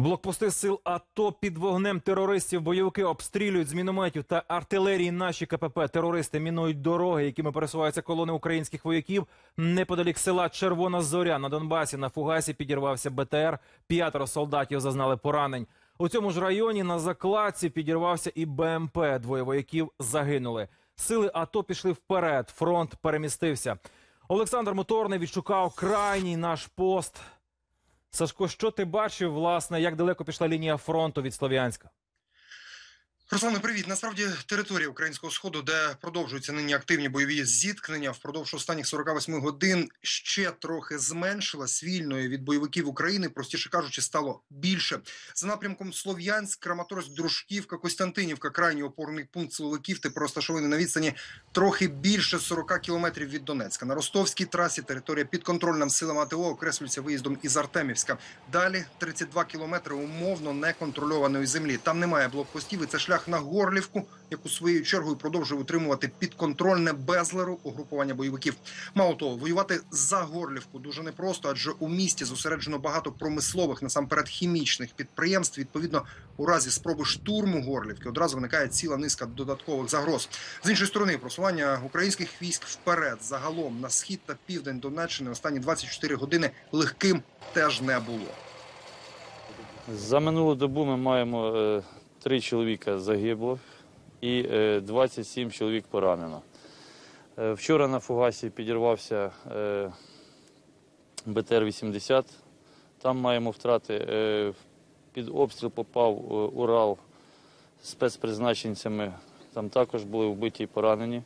Блокпости сил АТО під вогнем терористів бойовики обстрілюють з мінометів та артилерії наші КПП. Терористи мінують дороги, якими пересуваються колони українських вояків. Неподалік села Червона Зоря на Донбасі на фугасі підірвався БТР. П'ятеро солдатів зазнали поранень. У цьому ж районі на закладці підірвався і БМП. Двоє вояків загинули. Сили АТО пішли вперед. Фронт перемістився. Олександр Моторний відшукав крайній наш пост. Сашко, що ти бачив, власне, як далеко пішла лінія фронту від Слов'янська? Руслане, привіт. Насправді територія українського сходу, де продовжуються нині активні бойові зіткнення, впродовж останніх 48 годин ще трохи зменшилась вільною від бойовиків України. Простіше кажучи, стало більше. За напрямком Слов'янськ, Краматорськ, Дружківка, Костянтинівка, крайній опорний пункт силовиків тепер розташований на відстані трохи більше 40 кілометрів від Донецька. На ростовській трасі територія підконтрольна силам АТО окреслюється виїздом із Артемівська. Далі 32 кілометри умовно неконтрольованої землі. Там немає блокпостів, і це шлях на Горлівку, яку своєю чергою продовжує утримувати підконтрольне безлеру угрупування бойовиків. Мало того, воювати за Горлівку дуже непросто, адже у місті зосереджено багато промислових, насамперед хімічних підприємств. Відповідно, у разі спроби штурму Горлівки одразу виникає ціла низка додаткових загроз. З іншої сторони, просування українських військ вперед загалом на схід та південь Донеччини останні 24 години легким теж не було. За минулу добу ми маємо е, три чоловіка загибло і е, 27 чоловік поранено. Е, Вчора на фугасі підірвався е, БТР-80. Там маємо втрати. Е, Під обстріл попав е, Урал спецпризначенцями. Там також були вбиті і поранені.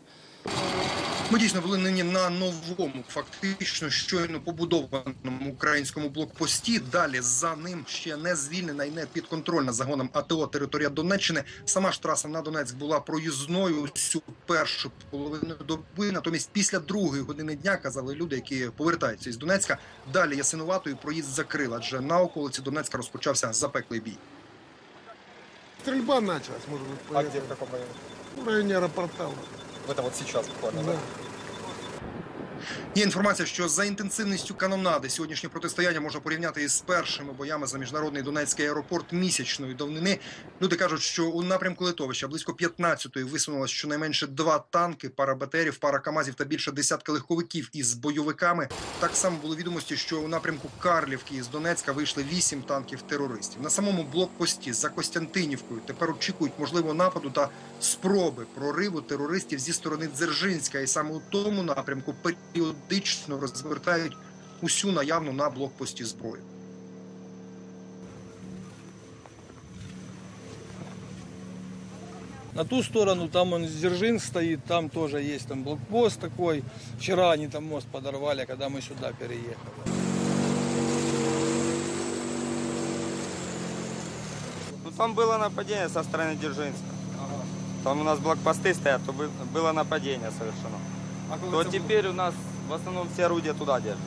Ми дійсно були нині на новому, фактично щойно побудованому українському блокпості. Далі за ним ще не звільнена і не підконтрольна загоном АТО територія Донеччини. Сама ж траса на Донецьк була проїзною всю першу половину доби. Натомість, після другої години дня казали люди, які повертаються із Донецька. Далі ясинуватою проїзд закрила, адже на околиці Донецька розпочався запеклий бій. Стрельба началась, может быть, А поэтому. где, в каком районе? В районе аэропорта. Это вот сейчас буквально? Да. Є інформація, що за інтенсивністю канонади сьогоднішнє протистояння можна порівняти із першими боями за міжнародний Донецький аеропорт місячної давнини. Люди кажуть, що у напрямку литовища близько 15-ї висунулось щонайменше два танки, пара БТРів, пара КАМАЗів та більше десятка легковиків із бойовиками. Так само були відомості, що у напрямку Карлівки із Донецька вийшли вісім танків терористів. На самому блокпості за Костянтинівкою тепер очікують можливого нападу та спроби прориву терористів зі сторони Дзержинська, і саме у тому напрямку періодично розвертають усю наявну на блокпості зброю. На ту сторону, там он Дзержинск стоит, там тоже есть там блокпост такой. Вчера они там мост подорвали, когда мы сюда переехали. Ну, там было нападение со стороны Дзержинска. Там у нас блокпосты стоят, то бы- было нападение совершено. То теперь у нас в основном все орудия туда держат.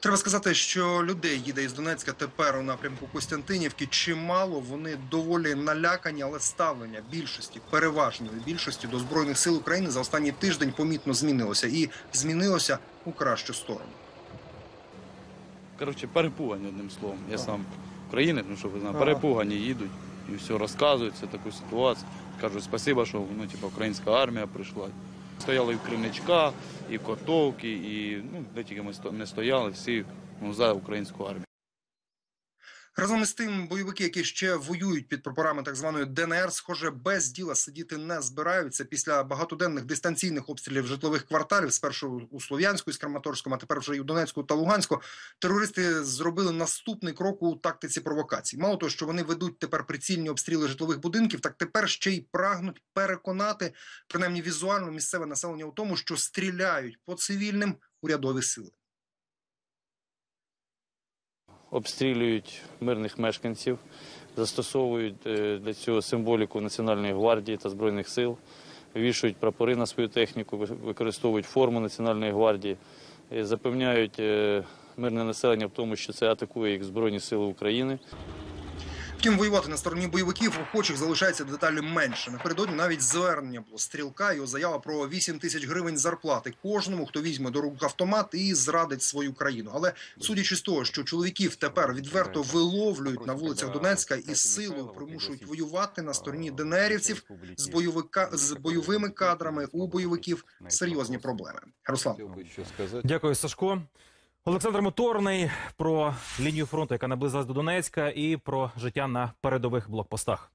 Треба сказати, що людей їде із Донецька тепер у напрямку Костянтинівки чимало. Вони доволі налякані, але ставлення більшості, переважної більшості до збройних сил України за останній тиждень помітно змінилося і змінилося у кращу сторону. Коротше, перепугані одним словом. Я сам українець, ну що ви знаєте, перепугані їдуть і все розказують це таку ситуацію. Кажуть, спасибо, що ну, типу, українська армія прийшла. Стояли і в Кремлячка, і Котовки, і ну, де тільки ми не стояли, всі ну, за українську армію. Разом із тим, бойовики, які ще воюють під прапорами так званої ДНР, схоже, без діла сидіти не збираються після багатоденних дистанційних обстрілів житлових кварталів. Спершу у Слов'янську із Краматорськом, а тепер вже і у Донецьку та Луганську. Терористи зробили наступний крок у тактиці провокацій. Мало того, що вони ведуть тепер прицільні обстріли житлових будинків, так тепер ще й прагнуть переконати принаймні візуально місцеве населення у тому, що стріляють по цивільним урядові сили. Обстрілюють мирних мешканців, застосовують е, для цього символіку Національної гвардії та Збройних сил, вішують прапори на свою техніку, використовують форму Національної гвардії, е, запевняють е, мирне населення в тому, що це атакує їх Збройні Сили України. Втім, воювати на стороні бойовиків охочих залишається деталі менше. Напередодні навіть звернення було стрілка. Його заява про 8 тисяч гривень зарплати кожному, хто візьме до рук автомат і зрадить свою країну. Але судячи з того, що чоловіків тепер відверто виловлюють на вулицях Донецька і силою примушують воювати на стороні ДНРівців з бойовика з бойовими кадрами у бойовиків серйозні проблеми. Руслан. Дякую, Сашко. Олександр Моторний про лінію фронту, яка наблизилась до Донецька, і про життя на передових блокпостах.